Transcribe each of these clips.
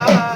મારી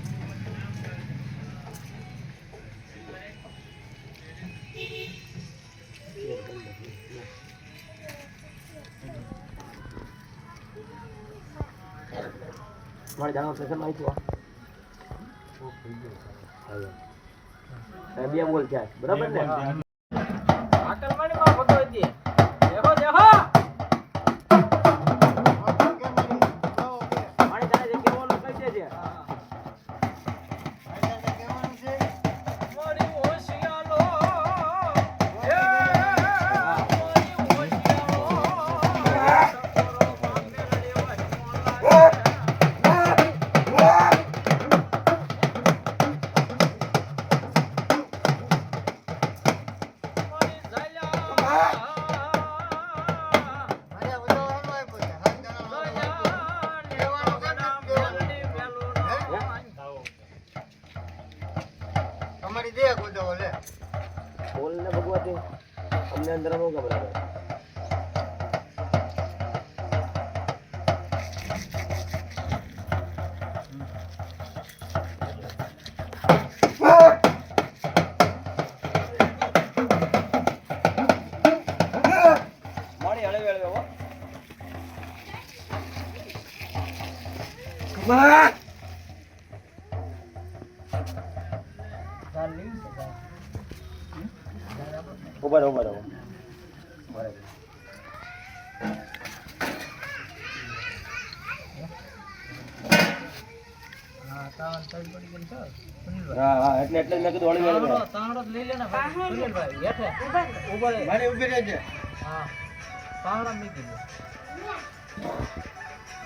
મારે જાણવા છે માહિતી આ? બે બોલ થયા બરાબર ને? અમારી દે ગોદો લે. બોલ ને ભગવતી અમને અંદર નો ગભરાવે ઊભા ઊભા રહો. હા હા એટલે એટલે મેં કીધું મારી રહેજે. મૂકી દો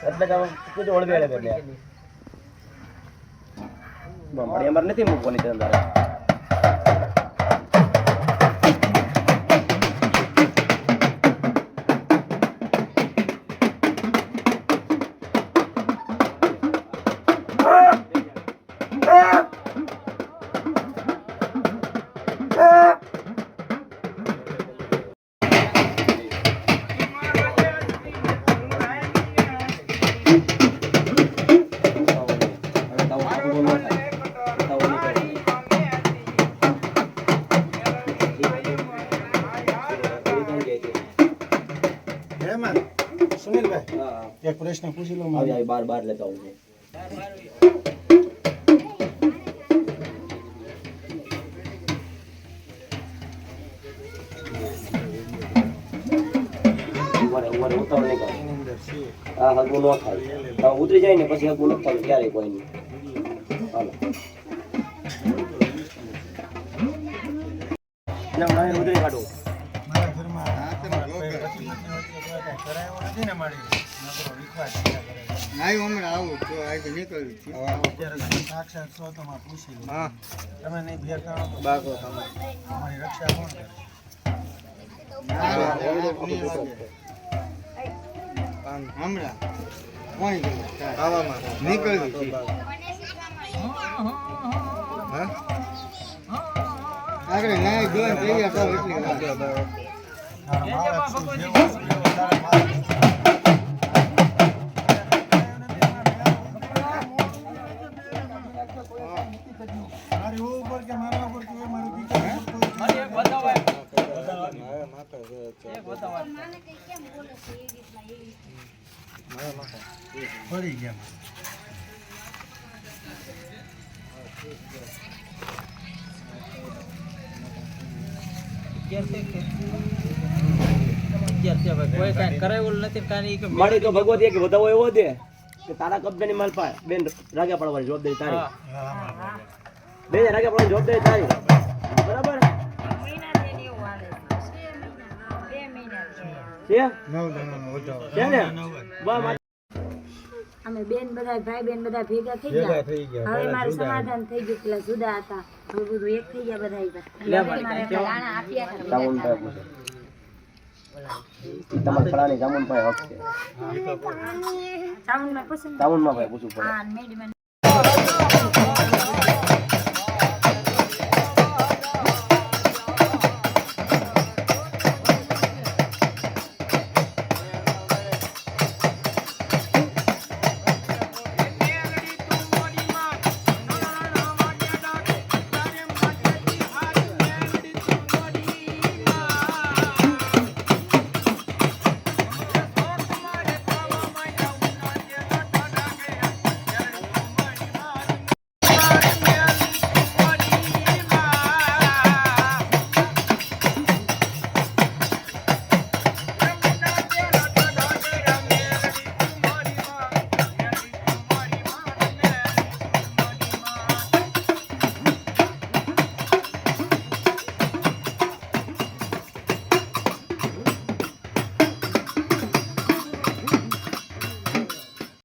એટલે તમે કીધું ઓળબે એટલે. એટલે મારી અમારે નથી મૂકવાની છે તારે એક પ્રશ્ન પૂછી લો આવી બાર બાર લેતા આવું છું ઉતરી જાય ને પછી હગું નથી ક્યારે કોઈ નહીં હાલો ઉતરી કાઢું મારા ઘરમાં કરાયો નથી ને મારી નકરો વિશ્વાસ કર્યા કરે છે. અત્યારે તમે સાક્ષાત છો તો માં પૂછી લો તમે નહીં ભેર કરો તો અમારી રક્ષા કોણ કરે? તારા માળા આગળ નાય છું? એવો તારા માળા. મારી ઉપર કે મારા ઉપર કે એ દીકરો કોઈ મને એક બતાવો એક બતાવો કે મારી તો ભગવતી એક વધાવો એવો દે કે તારા કબજાની માલ પાય બેન રાગા પાડવાની જવાબદારી તારી. તારી બરાબર? છે? ને વાહ મારી અમે બેન બધા ભાઈ બેન બધા ભેગા થઈ ગયા. હવે મારું સમાધાન થઈ ગયું પેલા જુદા હતા. હવે બધું એક થઈ ગયા બધા ચામુંડમાં પૂછવું પડે. હા મેડમ